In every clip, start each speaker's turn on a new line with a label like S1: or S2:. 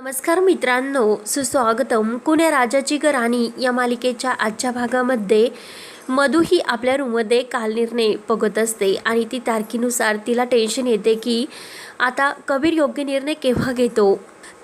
S1: नमस्कार मित्रांनो सुस्वागतम. कुण्या राजाची ग राणी या मालिकेच्या आजच्या भागामध्ये मधू ही आपल्या रूममध्ये कालनिर्णय बघत असते आणि ती तारखेनुसार तिला टेन्शन येते की आता कबीर योग्य निर्णय केव्हा घेतो?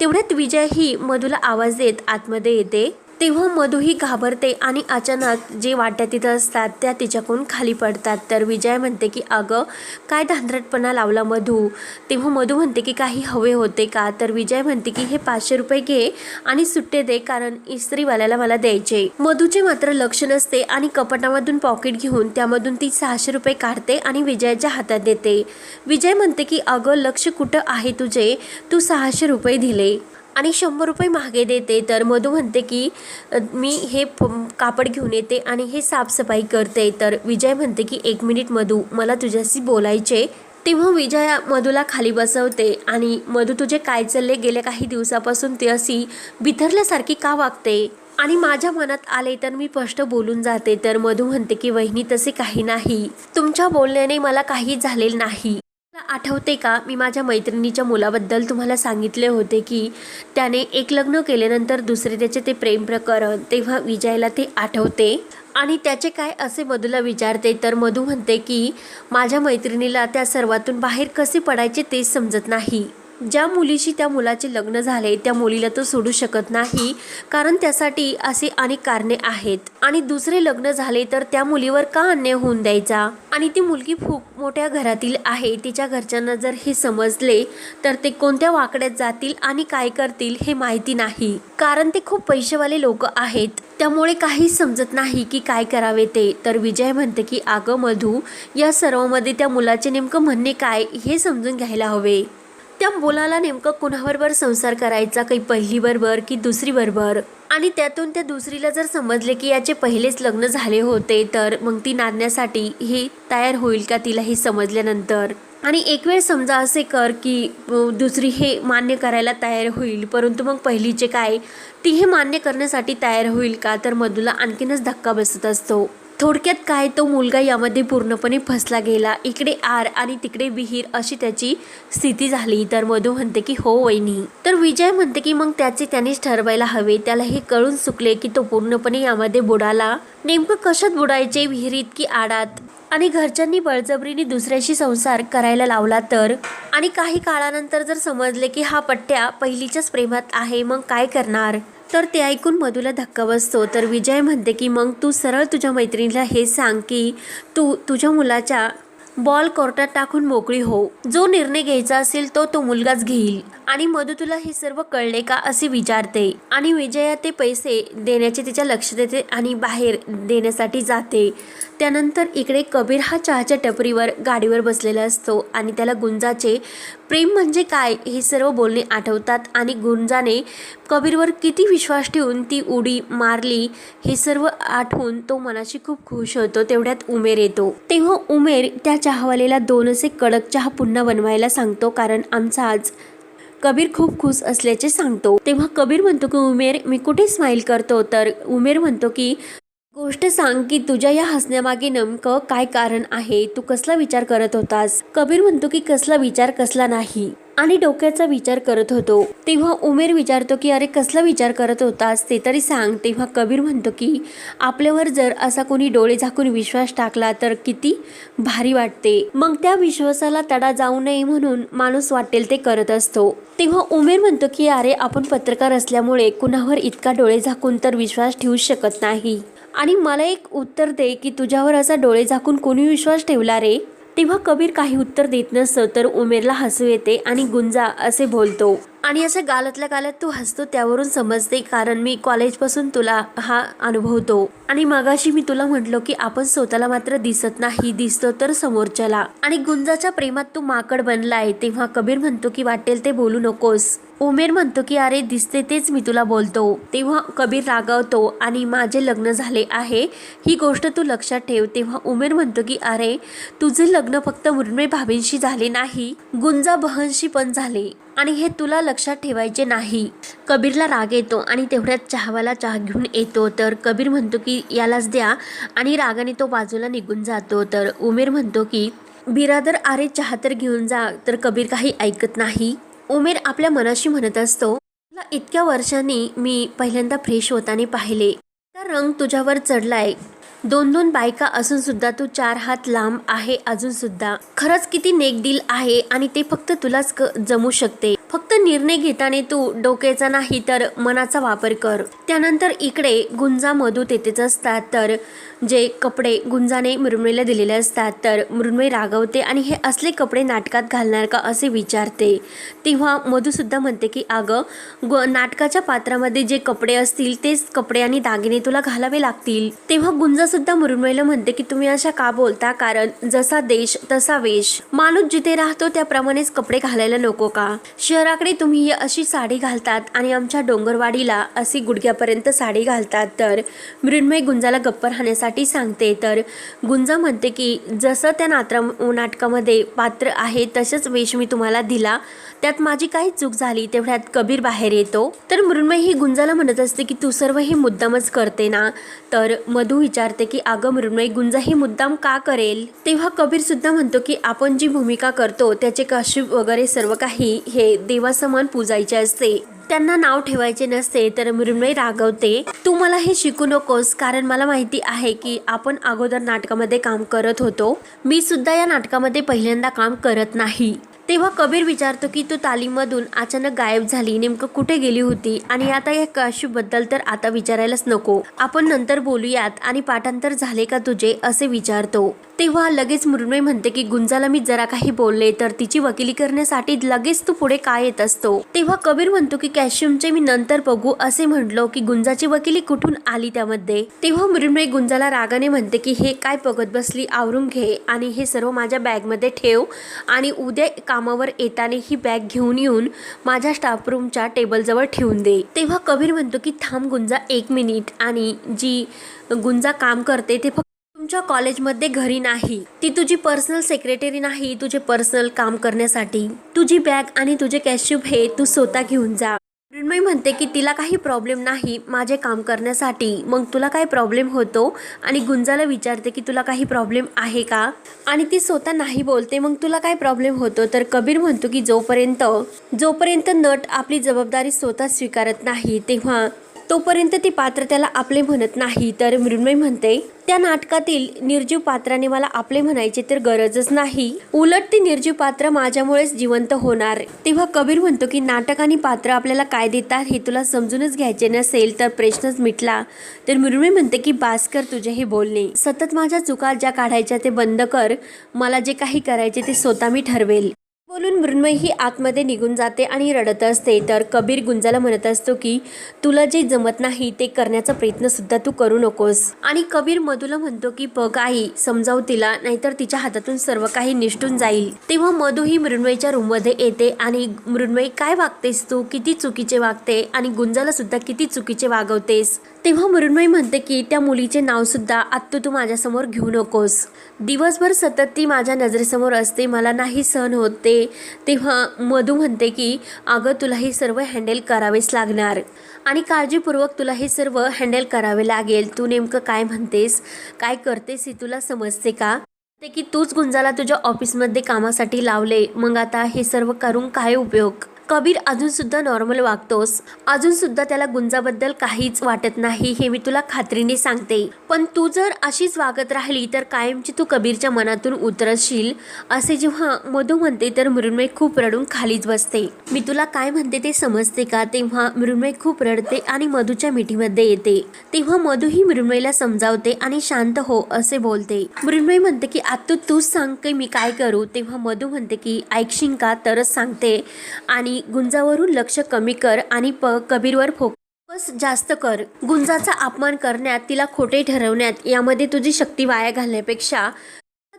S1: तेवढ्यात विजय ही मधूला आवाज देत आतमध्ये येते. तेव्हा मधूही घाबरते आणि अचानक जे वाट्या तिथं असतात त्या तिच्याकडून खाली पडतात. तर विजय म्हणते की अगं काय धांदरटपणा लावला मधू? तेव्हा मधू म्हणते की काही हवे होते का? तर विजय म्हणते की हे पाचशे रुपये घे आणि सुट्टे दे कारण इस्त्रीवाल्याला मला द्यायचे. मधूचे मात्र लक्ष नसते आणि कपाटामधून पॉकेट घेऊन त्यामधून ती सहाशे रुपये काढते आणि विजयाच्या हातात देते. विजय म्हणते की अगं लक्ष कुठं आहे तुझे? तू सहाशे रुपये दिले. आणि शंभर रुपये मागे देते. तर मधू म्हणते की मी हे प- कापड घेऊन येते आणि हे साफसफाई करते. तर विजय म्हणते की एक मिनिट मधू मला तुझ्याशी बोलायचे. तेव्हा विजया मधूला खाली बसवते आणि मधू तुझे काय चालले गेल्या काही दिवसापासून ती अशी बिथरल्यासारखी का वागते? आणि माझ्या मनात आले तर मी स्पष्ट बोलून जाते. तर मधू म्हणते की वहिनी तसे काही नाही. तुमच्या बोलण्याने मला काही झालेलं नाही. आठवते का मी माझ्या मैत्रिणीच्या मुलाबद्दल तुम्हाला सांगितले होते की त्याने एक लग्न केल्यानंतर दुसरे त्याचे ते प्रेम प्रकरण तेव्हा विजयला ते आठवते. आणि त्याचे काय असे मधूला विचारते तर मधू म्हणते की माझ्या मैत्रिणीला त्या सर्वातून बाहेर कसे पडायचे तेच समजत नाही. ज्या मुलीशी त्या मुलाचे लग्न झाले त्या मुलीला तो सोडू शकत नाही. कारण त्यासाठी असे अनेक कारणे आहेत. आणि दुसरे लग्न झाले तर त्या मुलीवर का अन्याय होऊन द्यायचा? आणि ती मुलगी खूप मोठ्या घरातील आहे. तिच्या घरच्यांना जर हे समजले तर ते कोणत्या वाकड्यात जातील आणि काय करतील हे माहिती नाही. कारण ते खूप पैसेवाले लोक आहेत. त्यामुळे काहीच समजत नाही की काय करावे ते. तर विजय म्हणते की अगं मधू या सर्वमध्ये त्या मुलाचे नेमकं म्हणणे काय? हे समजून घ्यायला हवे. त्या मुलाला नेमकं कुणाबरोबर संसार करायचा? काही पहिली बरोबर की दुसरी बरोबर आणि त्यातून त्या दुसरीला जर समजले की याचे पहिलेच लग्न झाले होते तर मग ती नांदण्यासाठी हे तयार होईल का तिला हे समजल्यानंतर? आणि एक वेळ समजा असे कर की दुसरी हे मान्य करायला तयार होईल परंतु मग पहिलीचे काय? ती हे मान्य करण्यासाठी तयार होईल का? तर मधूला आणखीनच धक्का बसत असतो. थोडक्यात काय तो मुलगा यामध्ये पूर्णपणे फसला गेला. इकडे आर आणि तिकडे विहीर अशी त्याची स्थिती झाली. तर मधू म्हणते की हो वहिनी. तर विजय म्हणते की मग त्याचे त्यानेच ठरवायला हवे. त्याला हे कळून चुकले की तो पूर्णपणे यामध्ये बुडाला. नेमकं कशात बुडायचे विहिरीत की आडात? आणि घरच्यांनी बळजबरीने दुसऱ्याशी संसार करायला लावला तर? आणि काही काळानंतर जर समजले की हा पट्ट्या पहिलीच्याच प्रेमात आहे मग काय करणार? तर ते ऐकून मधूला धक्का बसतो. तर विजय म्हणते की मग तू सरळ तुझ्या मैत्रिणीला हे सांग की तू तुझ्या मुलाच्या बॉल कोर्टात टाकून मोकळी हो. जो निर्णय घ्यायचा असेल तो तो मुलगाच घेईल. आणि मधू तुला हे सर्व कळले का असे विचारते. आणि विजया ते पैसे देण्याचे तिच्या लक्ष देते आणि बाहेर देण्यासाठी जाते. त्यानंतर इकडे कबीर हा चहाच्या टपरीवर गाडीवर बसलेला असतो आणि त्याला गुंजाचे प्रेम म्हणजे काय हे सर्व बोलणे आठवतात आणि गुंजाने कबीरवर किती विश्वास ठेवून ती उडी मारली हे सर्व आठवून तो मनाशी खूप खुश होतो तेवढ्यात उमेर येतो. तेव्हा उमेर त्या चहावालेला दोनसे कडक चहा पुन्हा बनवायला सांगतो कारण आमचा आज कबीर खूप खुश असल्याचे सांगतो. तेव्हा कबीर म्हणतो की उमेर मी कुठे स्माईल करतो? तर उमेर म्हणतो की गोष्ट सांग की तुझ्या या हसण्यामागे नेमकं काय कारण आहे? तू कसला विचार करत होतास? कबीर म्हणतो की कसला विचार कसला नाही. आणि डोक्याचा विचार करत होतो. तेव्हा उमेर विचारतो की अरे कसला विचार करत होतास? ते तरी सांग. तेव्हा कबीर म्हणतो की आपल्यावर जर असा कोणी डोळे झाकून विश्वास टाकला तर किती भारी वाटते. मग त्या विश्वासाला तडा जाऊ नये म्हणून माणूस वाटेल ते करत असतो. तेव्हा उमेर म्हणतो की अरे आपण पत्रकार असल्यामुळे कुणावर इतका डोळे झाकून तर विश्वास ठेवू शकत नाही. आणि मला एक उत्तर दे की तुझ्यावर असा डोळे झाकून कोणी विश्वास ठेवला रे? तेव्हा कबीर काही उत्तर देत नसतं तर उमेरला हसू येते आणि गुंजा असे बोलतो. आणि असं गालातल्या गालात तू हसतो त्यावरून समजते कारण मी कॉलेजपासून तुला हा अनुभवतो. आणि मगाशी मी तुला म्हटलो की आपण स्वतःला मात्र दिसत नाही दिसतो तर समोरच्याला. आणि गुंजाच्या प्रेमात तू माकड बनलाय तेव्हा कबीर म्हणतो की वाटेल ते बोलू नकोस. उमेर म्हणतो की अरे दिसते तेच मी तुला बोलतो. तेव्हा कबीर रागावतो आणि माझे लग्न झाले आहे ही गोष्ट तू लक्षात ठेव. तेव्हा उमेर म्हणतो की अरे तुझे लग्न फक्त मुर्मे भाभींशी झाले नाही गुंजा बहनशी पण झाले. आणि हे तुला लक्षात ठेवायचे नाही. कबीरला राग येतो आणि तेवढ्यात चहावाला चहा घेऊन येतो. तर कबीर म्हणतो की यालाच द्या. आणि रागाने तो बाजूला निघून जातो. तर उमेर म्हणतो की बिरादर अरे चहा तर घेऊन जा तर कबीर काही ऐकत नाही. उमेर आपल्या मनाशी म्हणत असतो इतक्या वर्षांनी मी पहिल्यांदा फ्रेश होताना पाहिले. रंग तुझ्यावर चढलाय. दोन दोन बायका असून सुद्धा तू चार हात लांब आहे अजून सुद्धा. खरंच किती नेकदिल आहे आणि ते फक्त तुलाच क जमू शकते. फक्त निर्णय घेताना तू डोक्याचा नाही तर मनाचा वापर कर. त्यानंतर इकडे गुंजा मधू तेथेच असतात. तर जे कपडे गुंजाने मृण्मयला दिलेले असतात तर मृण्मय रागवते आणि हे असले कपडे नाटकात घालणार का असे विचारते. तेव्हा मधूसुद्धा म्हणते की अगं ग नाटकाच्या पात्रामध्ये जे कपडे असतील तेच कपडे आणि दागिने तुला घालावे लागतील. तेव्हा गुंजा सुद्धा मृण्मयीला म्हणते की तुम्ही अशा का बोलता? कारण जसा देश तसा वेश. माणूस जिथे राहतो त्याप्रमाणेच कपडे घालायला नको का? शहराकडे तुम्ही अशी साडी घालतात आणि आमच्या डोंगरवाडीला अशी गुडघ्यापर्यंत साडी घालतात तर मृण्मय गुंजाला गप्प राहण्यासाठी सांगते. तर गुंजा म्हणते की जसं त्या नात्रा नाटकामध्ये पात्र आहे तसंच वेश मी तुम्हाला दिला. त्यात माझी काही चूक झाली तेवढ्यात कबीर बाहेर येतो. तर मृण्मय ही गुंजाला म्हणत असते की तू सर्व हे मुद्दामच करते ना? तर मधू विचारते की अगं मृण्मयी गुंजा ही मुद्दाम का करेल? तेव्हा कबीर सुद्धा म्हणतो की आपण जी भूमिका करतो त्याचे काशीब वगैरे सर्व काही हे देवासमान पूजायचे असते. त्यांना नाव ठेवायचे नसते तर मृण्मयी रागवते तू मला हे शिकू नकोस कारण मला माहिती आहे की आपण अगोदर नाटकामध्ये काम करत होतो. मी सुद्धा या नाटकामध्ये पहिल्यांदा काम करत नाही. तेव्हा कबीर विचारतो की तू तालीममधून अचानक गायब झाली नेमकं कुठे गेली होती? आणि आता या काशीबद्दल तर आता विचारायलाच नको. आपण नंतर बोलूयात आणि पाठांतर झाले का तुझे? असे विचारतो. तेव्हा लगेच मृण्मय म्हणते की गुंजाला मी जरा काही बोलले तर तिची वकिली करण्यासाठी लगेच तू पुढे काय येत असतो? तेव्हा कबीर म्हणतो की कॅशियमचे मी नंतर बघू असे म्हटलो की गुंजाची वकिली कुठून आली त्यामध्ये? तेव्हा मृण्मय गुंजाला रागाने म्हणते की हे काय बघत बसली? आवरून घे आणि हे सर्व माझ्या बॅगमध्ये ठेव आणि उद्या कामावर येताना ही बॅग घेऊन येऊन माझ्या स्टाफ रूमच्या टेबलजवळ ठेवून दे. तेव्हा कबीर म्हणतो की थांब गुंजा एक मिनिट आणि जी गुंजा काम करते ते फक्त तुझ्या कॉलेजमध्ये घरी नाही ती तुझी पर्सनल सेक्रेटरी नाही तुझे पर्सनल काम करण्यासाठी. तुझी बॅग आणि तुझे कॅश्यूब हे तू स्वतः घेऊन जा. मृण्मयी म्हणते की तिला काही प्रॉब्लेम नाही माझे काम करण्यासाठी. मग तुला काय प्रॉब्लेम होतो? आणि गुंजाला विचारते की तुला काही प्रॉब्लेम आहे का? आणि ती स्वतः नाही बोलते मग तुला काय प्रॉब्लेम होतो? तर कबीर म्हणतो की जोपर्यंत जोपर्यंत नट आपली जबाबदारी स्वतः स्वीकारत नाही तेव्हा तोपर्यंत ती पात्र त्याला आपले म्हणत नाही. तर मृण्मयी म्हणते त्या नाटकातील निर्जीव पात्राने मला आपले म्हणायचे तर गरजच नाही. उलट ती निर्जीव पात्र माझ्यामुळेच जिवंत होणार. तेव्हा कबीर म्हणतो की नाटक आणि पात्र आपल्याला काय देतात हे तुला समजूनच घ्यायचे नसेल तर प्रश्नच मिटला तर मृण्मयी म्हणते की भास्कर तुझे हे बोलणे सतत माझ्या चुका ज्या काढायच्या ते बंद कर. मला जे काही करायचे ते स्वतः मी ठरवेल. बोलून मृण्मयी ही आतमध्ये निघून जाते आणि रडत असते. तर कबीर गुंजाला म्हणत असतो की तुला जे जमत नाही ते करण्याचा प्रयत्न सुद्धा तू करू नकोस. आणि कबीर मधूला म्हणतो की बघ आई समजावू तिला नाहीतर तिच्या हातातून सर्व काही निष्ठून जाईल. तेव्हा मधू ही मृण्मयीच्या रूममध्ये येते आणि मृण्मयी काय वागतेस तू? किती चुकीचे वागते? आणि गुंजाला सुद्धा किती चुकीचे वागवतेस? तेव्हा मृण्मयी म्हणते की त्या मुलीचे नाव सुद्धा आत्तू तू माझ्यासमोर घेऊ नकोस. दिवसभर सतत ती माझ्या नजरेसमोर असते. मला नाही सहन होते तेव्हा मधू म्हणते की अगं तुला हे सर्व हँडल करावेच लागणार. आणि काळजीपूर्वक तुला हे सर्व हँडल करावे लागेल. तू नेमकं काय म्हणतेस? काय करतेस हे तुला समजते का? ते की तूच गुंजाला तुझ्या ऑफिसमध्ये कामासाठी लावले. मग आता हे सर्व करून काय उपयोग? कबीर अजूनसुद्धा नॉर्मल वागतोस. अजूनसुद्धा त्याला गुंजाबद्दल काहीच वाटत नाही हे मी तुला खात्रीने सांगते. पण तू जर अशीच वागत राहिली तर कायमची तू कबीरच्या मनातून उतरशील असे जेव्हा मधू म्हणते तर मृण्मय खूप रडून खालीच बसते. मी तुला काय म्हणते ते समजते का? तेव्हा मृण्मय खूप रडते आणि मधूच्या मिठीमध्ये येते. तेव्हा मधू ही समजावते आणि शांत हो असे बोलते. मृण्मय म्हणते की आता तूच सांग की मी काय करू? तेव्हा मधू म्हणते की ऐकशील का? तरच सांगते. आणि गुंजावरून लक्ष कमी कर आणि प कबीरवर फोकस जास्त कर. गुंजाचा अपमान करण्यात तिला खोटे ठरवण्यात यामध्ये तुझी शक्ती वाया घालण्यापेक्षा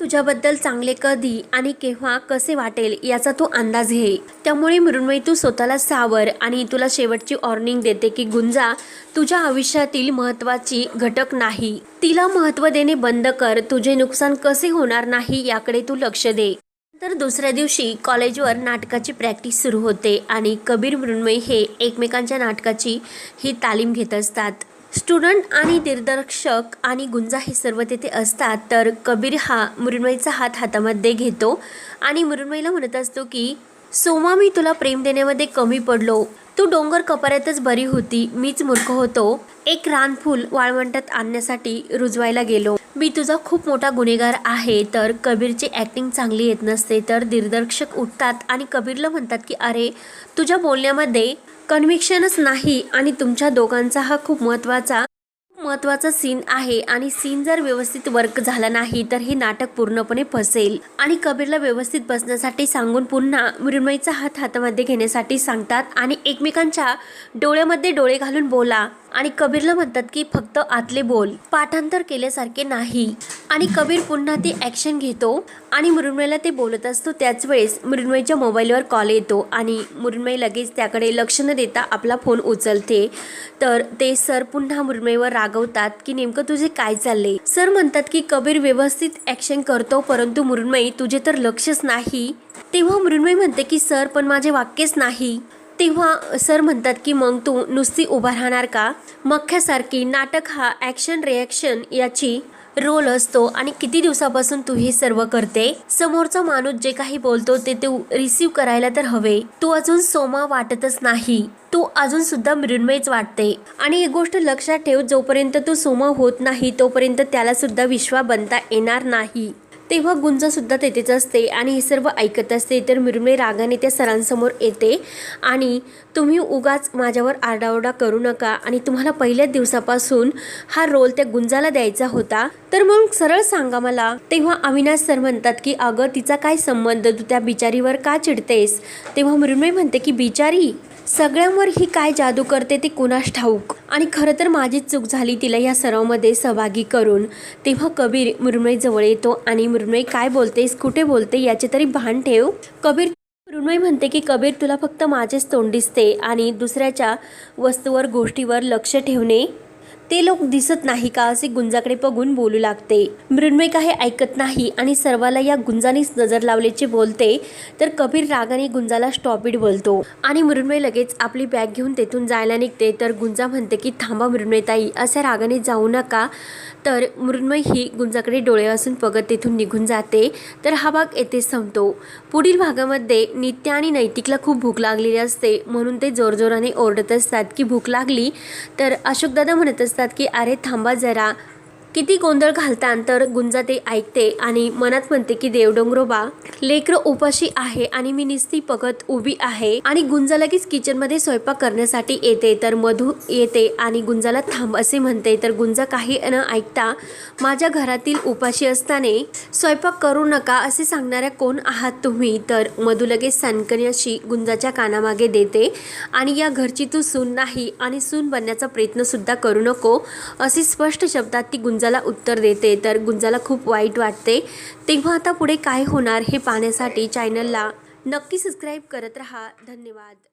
S1: तुझ्याबद्दल चांगले कधी आणि केव्हा कसे वाटेल याचा तू अंदाज घे. त्यामुळे मृण्मयी तू स्वतःला सावर आणि तुला शेवटची वॉर्निंग देते की गुंजा तुझ्या आयुष्यातील महत्त्वाची घटक नाही. तिला महत्त्व देणे बंद कर. तुझे नुकसान कसे होणार नाही याकडे तू लक्ष दे. तर दुसऱ्या दिवशी कॉलेजवर नाटकाची प्रॅक्टिस सुरू होते आणि कबीर मृण्मय हे एकमेकांच्या नाटकाची ही तालीम घेत असतात. स्टुडंट आणि दिग्दर्शक आणि गुंजा हे सर्व तेथे असतात. तर कबीर हा मृण्मयचा हात हातामध्ये घेतो आणि मृण्मयला म्हणत असतो की सोमा मी तुला प्रेम देण्यामध्ये कमी पडलो. तू डोंगर कपाऱ्यातच बरी होती. मीच मूर्ख होतो. एक रानफूल वाळवंटात आणण्यासाठी रुजवायला गेलो. मी तुझा खूप मोठा गुन्हेगार आहे. तर कबीरची ॲक्टिंग चांगली येत नसते. तर दिग्दर्शक उठतात आणि कबीरला म्हणतात की अरे तुझ्या बोलण्यामध्ये कन्व्हिक्शनच नाही आणि तुमच्या दोघांचा हा खूप महत्त्वाचा महत्त्वाचा सीन आहे आणि सीन जर व्यवस्थित वर्क झाला नाही तर हे नाटक पूर्णपणे फसेल. आणि कबीरला व्यवस्थित बसण्यासाठी सांगून पुन्हा मृण्मयीचा हात हातामध्ये घेण्यासाठी सांगतात आणि एकमेकांच्या डोळ्यामध्ये डोळे घालून बोला. आणि कबीरला म्हणतात की फक्त आतले बोल. पाठांतर केल्यासारखे नाही. आणि कबीर पुन्हा ती ॲक्शन घेतो आणि मृण्मयीला ते बोलत असतो. त्याच वेळेस मृण्मयीच्या मोबाईलवर कॉल येतो आणि मृण्मयी लगेच त्याकडे लक्ष न देता आपला फोन उचलते. तर ते सर पुन्हा मृण्मयीवर रागवतात की नेमकं तुझे काय चालले सर म्हणतात की कबीर व्यवस्थित ॲक्शन करतो परंतु मृण्मयी तुझे तर लक्षच नाही. तेव्हा मृण्मयी म्हणते की सर पण माझे वाक्यच नाही. तेव्हा सर म्हणतात की मग तू नुसती उभा राहणार का? मख्यासारखी नाटक हा ॲक्शन रिॲक्शन याची रोल असतो आणि किती दिवसापासून तू हे सर्व करते? समोरचा माणूस जे काही बोलतो ते तू रिसीव करायला तर हवे. तू अजून सोमा वाटतच नाही. तू अजून सुद्धा मृण्मयच वाटते. आणि एक गोष्ट लक्षात ठेव जोपर्यंत तू सोमा होत नाही तोपर्यंत त्याला सुद्धा विश्वा बनता येणार नाही. तेव्हा गुंजसुद्धा तेथेच असते आणि हे सर्व ऐकत असते. तर मृण्मयी रागाने त्या सरांसमोर येते आणि तुम्ही उगाच माझ्यावर आरडाओरडा करू नका आणि तुम्हाला पहिल्याच दिवसापासून हा रोल त्या गुंजाला द्यायचा होता. तर मग सरळ सांगा मला तेव्हा अविनाश सर म्हणतात की अगं तिचा काय संबंध? तू त्या बिचारीवर का चिडतेस? तेव्हा मृण्मय म्हणते की बिचारी सगळ्यांवर ही काय जादू करते ते कुणास ठाऊक? आणि खरं तर माझीच चूक झाली तिला या सरावमध्ये सहभागी करून. तेव्हा कबीर मृण्मयजवळ येतो आणि मृण्मयी काय बोलतेस कुठे बोलते याचे तरी भान ठेव. कबीर मृण्मयी म्हणते की कबीर तुला फक्त माझेच तोंड दिसते आणि दुसऱ्याच्या वस्तूवर गोष्टीवर लक्ष ठेवणे ते लोक दिसत नाही का असे गुंजाकडे बघून बोलू लागते. मृण्मय काही ऐकत नाही आणि सर्वाला या गुंजानेच नजर लावल्याचे बोलते. तर कबीर रागाने गुंजाला स्टॉप इट बोलतो. आणि मृण्मय लगेच आपली बॅग घेऊन तेथून जायला निघते. तर गुंजा म्हणते की थांबा मृण्मयताई अशा रागाने जाऊ नका. तर मृण्मय ही गुंजाकडे डोळे असून पगत तेथून निघून जाते. तर हा भाग येथेच संपतो. पुढील भागामध्ये नित्य आणि नैतिकला खूप भूक लागलेली असते. म्हणून ते जोरजोराने ओरडत असतात की भूक लागली? तर अशोकदादा म्हणत असतात की अरे थांबा जरा किती गोंधळ घालतान तर गुंजा ते ऐकते आणि मनात म्हणते की देवडोंगरोबा लेकर उपाशी आहे आणि मी निस्ती पगत उभी आहे आणि गुंजा लगेच किचनमध्ये स्वयंपाक करण्यासाठी येते. तर मधू येते आणि गुंजाला थांब असे म्हणते. तर गुंजा काही न ऐकता माझ्या घरातील उपाशी असताना स्वयंपाक करू नका असे सांगणाऱ्या कोण आहात तुम्ही? तर मधू लगेच सनकन्याशी गुंजाच्या कानामागे देते आणि या घरची तू सून नाही आणि सून बनण्याचा प्रयत्न सुद्धा करू नको असे स्पष्ट शब्दात ती गुंजाला उत्तर देते तर गुंजाला खूप वाईट वाटते. तेव्हा आता पुढे काय होणार हे पाहण्यासाठी चॅनलला नक्की सबस्क्राईब करत राहा. धन्यवाद.